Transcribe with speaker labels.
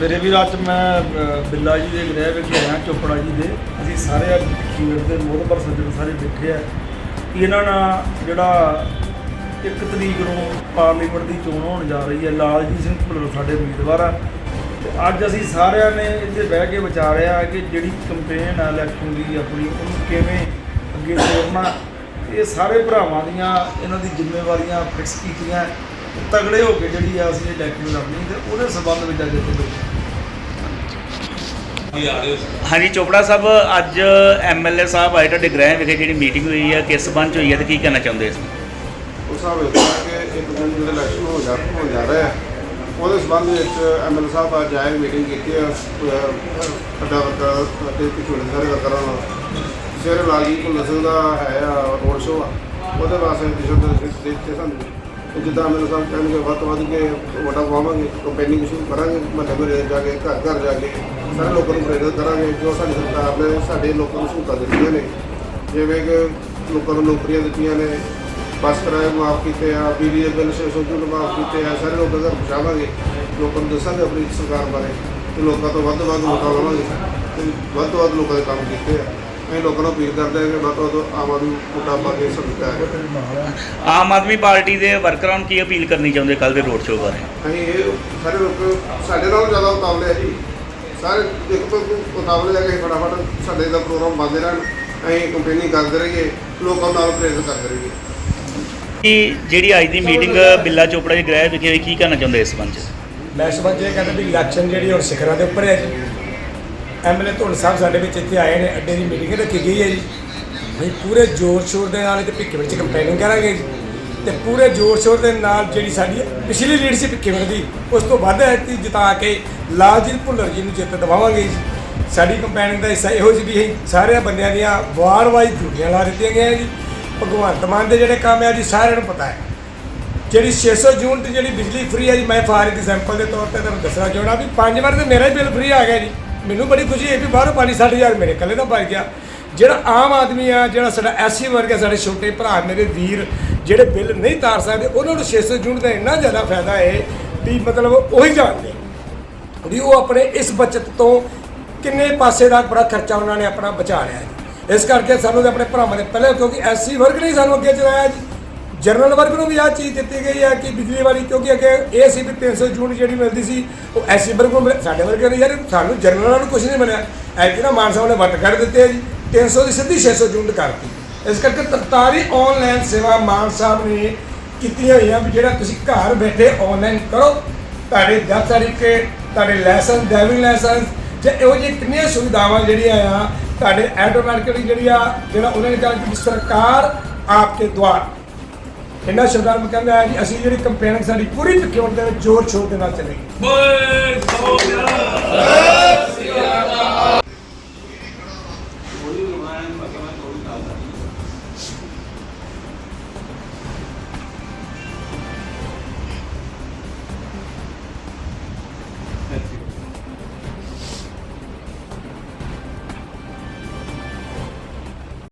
Speaker 1: ਮੇਰੇ ਵੀਰ ਅੱਜ ਮੈਂ ਅ, ਬਿੱਲਾ ਜੀ ਦੇ ਗ੍ਰਹਿ ਵਿੱਚ ਆਇਆ ਚੋਪੜਾ ਜੀ ਦੇ। ਅਸੀਂ ਸਾਰੇ ਅੱਜ ਖੀਰ ਦੇ ਮੋਹਬਰ ਸੱਜਣ ਸਾਰੇ ਬੈਠੇ ਆ। ਇਹਨਾਂ ਨਾਲ ਜਿਹੜਾ ਇੱਕ ਤਰੀਕ ਨੂੰ ਪਾਰਲੀਮੈਂਟ ਦੀ ਚੋਣ ਹੋਣ ਜਾ ਰਹੀ ਹੈ ਲਾਲਜੀਤ ਸਿੰਘ ਭੁੱਲਰ ਸਾਡੇ ਉਮੀਦਵਾਰ ਆ। ਤੇ ਅੱਜ ਅਸੀਂ ਸਾਰਿਆਂ ਨੇ ਇੱਥੇ ਬਹਿ ਕੇ ਵਿਚਾਰਿਆ ਕਿ ਜਿਹੜੀ ਕੰਪੇਨ ਆ ਇਲੈਕਸ਼ਨ ਦੀ ਆਪਣੀ ਉਹਨੂੰ ਕਿਵੇਂ ਅੱਗੇ ਤੋਰਨਾ। ਇਹ ਸਾਰੇ ਭਰਾਵਾਂ ਦੀਆਂ ਇਹਨਾਂ ਦੀ ਜ਼ਿੰਮੇਵਾਰੀਆਂ ਫਿਕਸ ਕੀਤੀਆਂ। ਤਗੜੇ ਹੋ ਕੇ ਜਿਹੜੀ ਆ ਅਸੀਂ ਇਲੈਕਸ਼ਨ ਲੜਨੀ ਤੇ ਉਹਦੇ ਸਬੰਧ ਵਿੱਚ ਅੱਜ ਇੱਥੇ ਬੈਠੇ
Speaker 2: ਹਾਂਜੀ ਚੋਪੜਾ ਸਾਹਿਬ ਅੱਜ ਐਮਐਲਏ ਸਾਹਿਬ ਆਏ ਤੁਹਾਡੇ ਗ੍ਰਹਿ ਵਿਖੇ ਜਿਹੜੀ ਮੀਟਿੰਗ ਹੋਈ ਹੈ ਕਿਸ ਸੰਬੰਧ 'ਚ ਹੋਈ ਹੈ ਤੇ ਕੀ ਕਹਿਣਾ ਚਾਹੁੰਦੇ ਇਸ
Speaker 3: ਉਸ ਹਿਸਾਬ ਵਿੱਚ ਕਿ ਇੱਕ ਦਿਨ ਜਿਹੜੇ ਇਲੈਕਸ਼ਨ ਹੋ ਜਾ ਹੋ ਜਾ ਰਿਹਾ ਹੈ। ਉਹਦੇ ਸੰਬੰਧ ਵਿੱਚ ਐਮਐਲ ਸਾਹਿਬ ਅੱਜ ਆਏ ਮੀਟਿੰਗ ਕੀਤੀ ਹੈ ਵੱਡਾ ਵਰਕਰ ਅਤੇ ਪਿਛੋੜੇ ਸਾਰੇ ਵਰਕਰਾਂ ਨਾਲ। ਸਵੇਰੇ ਲਾਲੀ ਭੁੱਲਰ ਸਿੰਘ ਦਾ ਹੈ ਰੋਡ ਸ਼ੋਅ ਆ। ਉਹਦੇ ਵਾਸਤੇ ਦਿਸ਼ਾ ਨਿਰਦੇਸ਼ ਦਿੱਤੇ ਸਾਨੂੰ ਜਿੱਦਾਂ ਮੈਨੂੰ ਸਾਹਿਬ ਕਹਿਣਗੇ ਵੱਧ ਤੋਂ ਵੱਧ ਕੇ ਵੋਟਾਂ ਪਾਵਾਂਗੇ ਕੰਪੇਨਿੰਗ ਸ਼ੁਰੂ ਕਰਾਂਗੇ, ਮਹੱਲੇ ਮਹੱਲੇ ਜਾ ਕੇ, ਘਰ ਘਰ ਜਾ ਕੇ, ਸਾਰੇ ਲੋਕਾਂ ਨੂੰ ਪ੍ਰੇਰਿਤ ਕਰਾਂਗੇ, ਜੋ ਸਾਡੀ ਸਰਕਾਰ ਨੇ, ਸਾਡੇ ਲੋਕਾਂ ਨੂੰ ਸਹੂਲਤਾਂ ਦਿੱਤੀਆਂ ਨੇ। ਜਿਵੇਂ ਕਿ ਲੋਕਾਂ ਨੂੰ ਨੌਕਰੀਆਂ ਦਿੱਤੀਆਂ ਨੇ, ਬੱਸ ਕਿਰਾਏ ਮਾਫ ਕੀਤੇ ਆ, ਬਿਜਲੀ ਦੇ ਬਿੱਲ ਸੋਚੂ ਨੂੰ ਮਾਫ ਕੀਤੇ ਆ, ਸਾਰੇ ਲੋਕਾਂ ਤੱਕ ਪਹੁੰਚਾਵਾਂਗੇ। ਲੋਕਾਂ ਨੂੰ ਦੱਸਾਂਗੇ ਆਪਣੀ ਸਰਕਾਰ ਬਾਰੇ ਤੇ ਲੋਕਾਂ ਤੋਂ ਵੱਧ ਤੋਂ ਵੱਧ ਵੋਟਾਂ ਲਵਾਂਗੇ ਤੇ ਵੱਧ ਤੋਂ ਵੱਧ ਲੋਕਾਂ ਦੇ ਕੰਮ ਕੀਤੇ ਆ। ਅਸੀਂ ਲੋਕਾਂ ਨੂੰ ਅਪੀਲ ਕਰਦੇ ਹਾਂ ਕਿ ਵੱਧ ਤੋਂ ਵੱਧ ਆਮ ਆਦਮੀ ਵੋਟਾਂ ਪਾ ਕੇ ਹੈ
Speaker 2: ਆਮ ਆਦਮੀ ਪਾਰਟੀ ਦੇ ਵਰਕਰਾਂ ਨੂੰ ਕੀ ਅਪੀਲ ਕਰਨੀ ਚਾਹੁੰਦੇ ਕੱਲ ਦੇ ਰੋਡ ਸ਼ੋਅ ਬਾਰੇ?
Speaker 3: ਅਸੀਂ ਇਹ ਸਾਰੇ ਲੋਕ ਸਾਡੇ ਨਾਲੋਂ ਜ਼ਿਆਦਾ ਉਤਾਵਲੇ ਆ ਜੀ। ਸਾਰੇ ਇੱਕ ਤੋਂ ਉਤਾਵਲੇ ਆ ਕਿ ਫਟਾਫਟ ਸਾਡੇ ਦਾ ਪ੍ਰੋਗਰਾਮ ਬੰਦ ਰਹਿਣ। ਅਸੀਂ ਕੰਪੇਨਿੰਗ ਕਰਦੇ ਰਹੀਏ ਲੋਕਾਂ ਨਾਲ ਪ੍ਰੇਰਿਤ ਕਰਦੇ ਰਹੀਏ।
Speaker 2: ਕੀ ਜਿਹੜੀ ਅੱਜ ਦੀ ਮੀਟਿੰਗ ਬਿੱਲਾ ਚੋਪੜਾ ਦੇ ਗ੍ਰਹਿ ਵਿਖੇ ਹੋਈ ਕੀ ਕਹਿਣਾ ਚਾਹੁੰਦੇ ਇਸ ਸੰਬੰਧ 'ਚ?
Speaker 4: ਮੈਂ ਸਮਝ ਇਹ ਕਹਿੰਦਾ ਵੀ ਇਲੈਕਸ਼ਨ ਜਿਹੜੀ ਹੁਣ ਸਿਖਰਾਂ ਦੇ ਉੱਪਰ ਹੈ ਜੀ। ਐਮਐਲਏ ਧੁੰਨ ਸਾਹਿਬ ਸਾਡੇ ਵਿੱਚ ਇੱਥੇ ਆਏ ਨੇ, ਅੱਡੇ ਦੀ ਮੀਟਿੰਗ ਰੱਖੀ ਗਈ ਹੈ ਜੀ। ਅਸੀਂ ਪੂਰੇ ਜ਼ੋਰ ਸ਼ੋਰ ਦੇ ਨਾਲ ਤੇ ਭਿੱਖੇ ਵਿੱਚ ਕੰਪੇਨਿੰਗ ਕਰਾਂਗੇ ਜੀ। ਤੇ ਪੂਰੇ ਜ਼ੋਰ ਸ਼ੋਰ ਦੇ ਨਾਲ ਜਿਹੜੀ ਸਾਡੀ ਪਿਛਲੀ ਲੀਡਰਸ਼ਿਪ ਭਿੱਖੇ ਦੀ, ਉਸ ਤੋਂ ਵੱਧ ਐਤੀ ਜਿਤਾ ਕੇ ਲਾਲਜੀਤ ਭੁੱਲਰ ਜੀ ਨੂੰ ਜਿੱਤ ਦਿਵਾਵਾਂਗੇ ਜੀ। ਸਾਡੀ ਕੰਪੇਨਿੰਗ ਦਾ ਹਿੱਸਾ ਇਹੋ ਜਿਹੀ ਵੀ ਅਸੀਂ ਸਾਰਿਆਂ ਬੰਦਿਆਂ ਦੀਆਂ ਵਾਰ ਵਾਈਜ਼ ਡਿਊਟੀਆਂ ਲਾ ਦਿੱਤੀਆਂ ਗਈਆਂ ਜੀ। ਭਗਵੰਤ ਮਾਨ ਦੇ ਜਿਹੜੇ ਕੰਮ ਆ ਜੀ, ਸਾਰਿਆਂ ਨੂੰ ਪਤਾ ਹੈ। ਜਿਹੜੀ 600 ਯੂਨਿਟ ਜਿਹੜੀ ਬਿਜਲੀ ਫ੍ਰੀ ਹੈ ਜੀ, ਮੈਂ ਫਾਰ ਐਗਜ਼ਾਮਪਲ ਦੇ ਤੌਰ ਤੇ ਤੁਹਾਨੂੰ ਦੱਸਣਾ ਚਾਹਣਾ ਵੀ ਪੰਜ ਵਾਰ ਤੇ ਮੇਰਾ ਹੀ ਬਿੱਲ ਫ੍ਰੀ ਆ ਗਿਆ ਜੀ। ਮੈਨੂੰ ਬੜੀ ਖੁਸ਼ੀ ਹੈ ਵੀ ਬਾਹਰੋਂ ਪਾਣੀ 60000 ਮੇਰੇ ਇਕੱਲੇ ਦਾ ਬਚ ਗਿਆ। ਜਿਹੜਾ ਆਮ ਆਦਮੀ ਆ, ਜਿਹੜਾ ਸਾਡਾ ਐਸੀ ਵਰਗ ਹੈ ਸਾਡੇ ਛੋਟੇ ਭਰਾ, ਮੇਰੇ ਵੀਰ, ਜਿਹੜੇ ਬਿੱਲ ਨਹੀਂ ਤਾਰ ਸਕਦੇ, ਉਹਨਾਂ ਨੂੰ 600 ਯੂਨਿਟ ਦਾ ਇੰਨਾ ਜ਼ਿਆਦਾ ਫਾਇਦਾ ਹੈ ਵੀ ਮਤਲਬ ਉਹੀ ਜਾਣਦੇ। ਵੀ ਉਹ ਆਪਣੇ ਇਸ ਬਚਤ ਤੋਂ ਕਿੰਨੇ ਪਾਸੇ ਦਾ ਬੜਾ ਖਰਚਾ ਉਹਨਾਂ ਨੇ ਆਪਣਾ ਬਚਾ ਲਿਆ ਜੀ। ਇਸ ਕਰਕੇ ਸਾਨੂੰ ਤੇ ਆਪਣੇ ਭਰਾਵਾਂ ਨੇ ਪਹਿਲੇ ਕਿਉਂਕਿ ਐਸੀ ਵਰਗ ਨੇ ਸਾਨੂੰ ਅੱਗੇ ਚਲਾਇਆ ਜੀ। ਜਨਰਲ ਵਰਗ ਨੂੰ ਵੀ ਆਹ ਚੀਜ਼ ਦਿੱਤੀ ਗਈ ਹੈ ਕਿ ਬਿਜਲੀ ਵਾਰੀ ਕਿਉਂਕਿ ਅੱਗੇ ਇਹ ਸੀ ਵੀ 300 ਯੂਨਿਟ ਜਿਹੜੀ ਮਿਲਦੀ ਸੀ, ਉਹ ਐਸੀ ਵਰਗ ਨੂੰ ਮਿਲ- ਸਾਡੇ ਵਰਗੇ ਨੇ ਯਾਰ ਸਾਨੂੰ ਜਨਰਲਾਂ ਨੂੰ ਕੁਝ ਨਹੀਂ ਮਿਲਿਆ। ਐਤਕੀ ਨਾ ਮਾਨ ਸਾਹਿਬ ਨੇ ਵੱਟ ਕੱਢ ਦਿੱਤੇ ਆ ਜੀ। 300 ਦੀ ਸਿੱਧੀ 600 ਯੂਨਿਟ ਕਰਤੀ। ਇਸ ਕਰਕੇ 43 ਆਨਲਾਈਨ ਸੇਵਾ ਮਾਨ ਸਾਹਿਬ ਨੇ ਕੀਤੀਆਂ ਹੋਈਆਂ ਵੀ ਜਿਹੜਾ ਤੁਸੀਂ ਘਰ ਬੈਠੇ ਆਨਲਾਈਨ ਕਰੋ। ਤੁਹਾਡੇ ਦਸ ਤਰੀਕੇ ਤੁਹਾਡੇ ਲਾਇਸੈਂਸ ਡਰਾਈਵਿੰਗ ਲਾਇਸੈਂਸ ਜੇ ਇਹੋ ਜਿਹੀ ਕਿੰਨੀਆਂ ਸੁਵਿਧਾਵਾਂ ਜਿਹੜੀਆਂ ਆ, ਤੁਹਾਡੇ ਆਟੋਮੈਟਿਕਲੀ ਜਿਹੜੀ ਆ, ਜਿਹੜਾ ਉਹਨਾਂ ਨੇ ਕਿਹਾ ਕਿ ਸਰਕਾਰ ਆਪਕੇ ਦੁਆਰ ਇੰਨਾ ਸ਼ਬਦਾਂ ਨੂੰ ਕਹਿੰਦਾ ਹੈ ਕਿ ਅਸੀਂ ਜਿਹੜੀ ਕੰਪੇਨ ਸਾਡੀ ਪੂਰੀ ਸਿਕਿਉਰਿਟੀ ਦੇ ਵਿੱਚ ਜ਼ੋਰ ਸ਼ੋਰ ਦੇ ਨਾਲ ਚੱਲੇਗੀ।